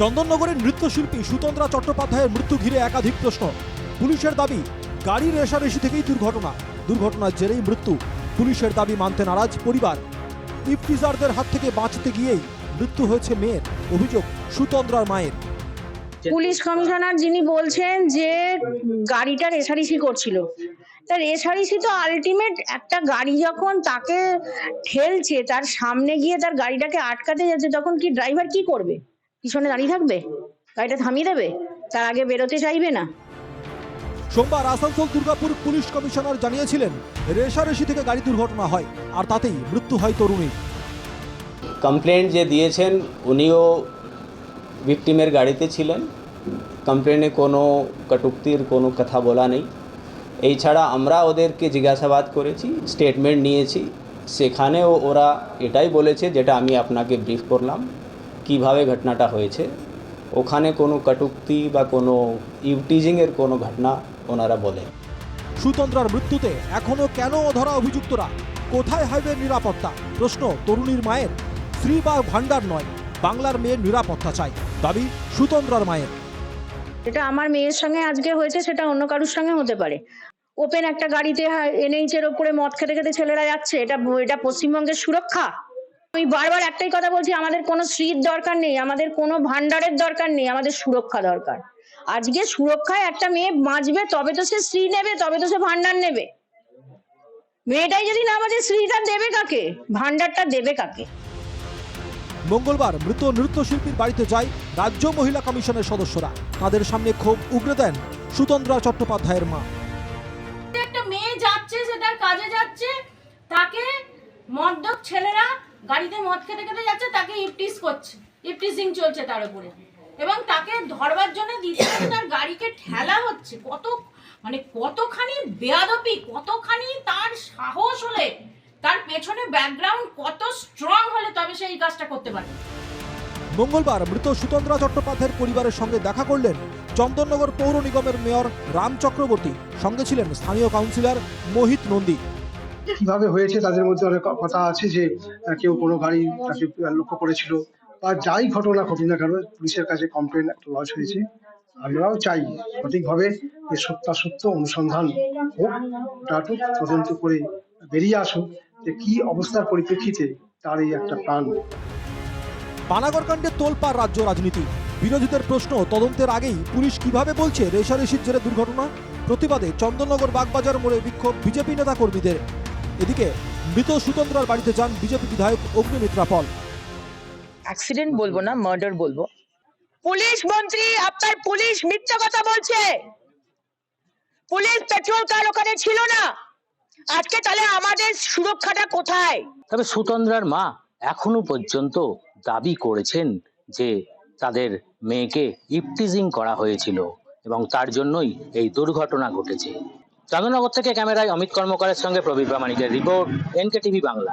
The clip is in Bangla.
চন্দননগরের নৃত্যশিল্পী সুতন্দ্রা চট্টোপাধ্যায়ের মৃত্যু ঘিরে একাধিক প্রশ্ন। পুলিশের দাবি গাড়ি রেশারেশি থেকেই দুর্ঘটনা। দুর্ঘটনার জেরেই মৃত্যু। পুলিশের দাবি মানতে নারাজ পরিবার। ইফতিজারদের হাত থেকে বাঁচতে গিয়েই মৃত্যু হয়েছে মেয়ের, অভিযোগ সুতন্দ্রার মায়ের। পুলিশ কমিশনার যিনি বলছেন যে গাড়িটা রেসারেসি করছিল। তা রেসারেসি তো আলটিমেট একটা গাড়ি যখন তাকে ঠেলছে, তার সামনে গিয়ে তার গাড়িটাকে আটকাতে যাচ্ছে, তখন কি ড্রাইভার কি করবে? পিছনে দাঁড়িয়ে থাকবে? গাড়িটা থামিয়ে দেবে? তার আগে বেরোতে চাইবে না? সোমবার আসানসোল দুর্গাপুর পুলিশ কমিশনার জানিয়েছিলেন রেশারেশি থেকে গাড়ি দুর্ঘটনা হয় আর তাতেই মৃত্যু হয় তরুণীর কমপ্লেন যে দিয়েছেন উনিও ভিকটিমের গাড়িতে ছিলেন। কমপ্লেনে কোনো কটুক্তির কোনো কথা বলা নেই। এই ছাড়া আমরা ওদেরকে জিজ্ঞাসাবাদ করেছি স্টেটমেন্ট নিয়েছি। সেখানেও ওরা এটাই বলেছে যেটা আমি আপনাকে ব্রিফ করলাম। কীভাবে ঘটনাটা হয়েছে ওখানে কোনো কটুক্তি বা কোনো ইউটিজিংয়ের কোনো ঘটনা ওনারা বলেন। সুতন্দ্রার মৃত্যুতে এখনও কেন ধরা অভিযুক্তরা? কোথায় হাইওয়ে নিরাপত্তা? প্রশ্ন তরুণীর মায়ের। স্ত্রী বা ভান্ডার নয় বাংলার মেয়ের নিরাপত্তা চাই দাবি সুতন্দ্রার মায়ের। এটা আমার মেয়ের সঙ্গে আজকে হয়েছে সেটা অন্য কারোর সঙ্গে হতে পারে। ওপেন একটা গাড়িতে এনএইচ এর ওপরে মদ খেতে খেতে ছেলেরা যাচ্ছে এটা এটা পশ্চিমবঙ্গের সুরক্ষা? আমি বারবার একটাই কথা বলছি আমাদের কোনো স্ত্রীর দরকার নেই আমাদের কোনো ভান্ডারের দরকার নেই আমাদের সুরক্ষা দরকার। আজকে সুরক্ষায় একটা মেয়ে বাঁচবে তবে তো সে স্ত্রী নেবে তবে তো সে ভান্ডার নেবে। মেয়েটাই যদি না বাঁচে স্ত্রীটা দেবে কাকে? ভান্ডারটা দেবে কাকে? মঙ্গলবার মৃত নৃত্যশিল্পীর বাড়িতে যায় রাজ্য মহিলা কমিশনের সদস্যরা। তাদের সামনে ক্ষোভ উগরে দেন সুতন্দ্রা চট্টোপাধ্যায়ের মা। একটা মেয়ে যাচ্ছে সে তার কাজে যাচ্ছে তাকে মদ্যপ ছেলেরা গাড়িতে মদ খেতে খেতে যাচ্ছে, তাকে ইপটিস করছে। ইপটিসিং চলছে তার উপরে। এবং তাকে ধরবার জন্য দিতে তার গাড়িকে ঠেলা হচ্ছে। কত মানে কতখানি বেয়াদপি, কতখানি তার সাহস হলে, তার পেছনে ব্যাকগ্রাউন্ড কত স্ট্রং হলে তবে সে এই কাজটা করতে পারে মঙ্গলবার মৃত সুতন্দ্রা চট্টোপাধ্যায়ের পরিবারের সঙ্গে দেখা করলেন চন্দননগর পৌর নিগমের মেয়র রাম চক্রবর্তী। সঙ্গে ছিলেন স্থানীয় কাউন্সিলর মোহিত নন্দী। কীভাবে হয়েছে তাদের মধ্যে অনেক কথা আছে যে কেউ কোনো গাড়ি তাকে লক্ষ্য করেছিল। বা যাই ঘটনা ঘটুক না কেন, পুলিশের কাছে কমপ্লেন একটা লজ হয়েছে। আমরাও চাই সঠিকভাবে এর সত্যাসত্য অনুসন্ধান হোক একটু তদন্ত করে বেরিয়ে আসুক যে কি অবস্থার পরিপ্রেক্ষিতে তার এই একটা প্রাণ। পানাগড় কাণ্ডে তোলপাড় রাজ্য রাজনীতি। বিরোধীদের প্রশ্ন, তদন্তের আগেই পুলিশ কীভাবে বলছে রেশারেশির জেরে দুর্ঘটনা? প্রতিবাদে চন্দননগর বাগবাজার মোড়ে বিক্ষোভ বিজেপি নেতা কর্মীদের এদিকে মৃত সুতন্দ্রার বাড়িতে যান বিজেপি বিধায়ক অগ্নিমিত্রা পল। অ্যাক্সিডেন্ট বলব না মার্ডার বলব। পুলিশ মন্ত্রী আপনার পুলিশ মিথ্যা কথা বলছে। পুলিশ পেট্রোল কার ওখানে ছিল না। আজকে তাহলে আমাদের সুরক্ষাটা কোথায়? তবে সুতন্দ্রার মা এখনও পর্যন্ত দাবি করেছেন যে তাদের মেয়েকে ইপটিজিং করা হয়েছিল এবং তার জন্যই এই দুর্ঘটনা ঘটেছে। চন্দননগর থেকে ক্যামেরায় অমিত কর্মকারের সঙ্গে প্রবীর প্রামাণিকের রিপোর্ট এনকে টিভি বাংলা।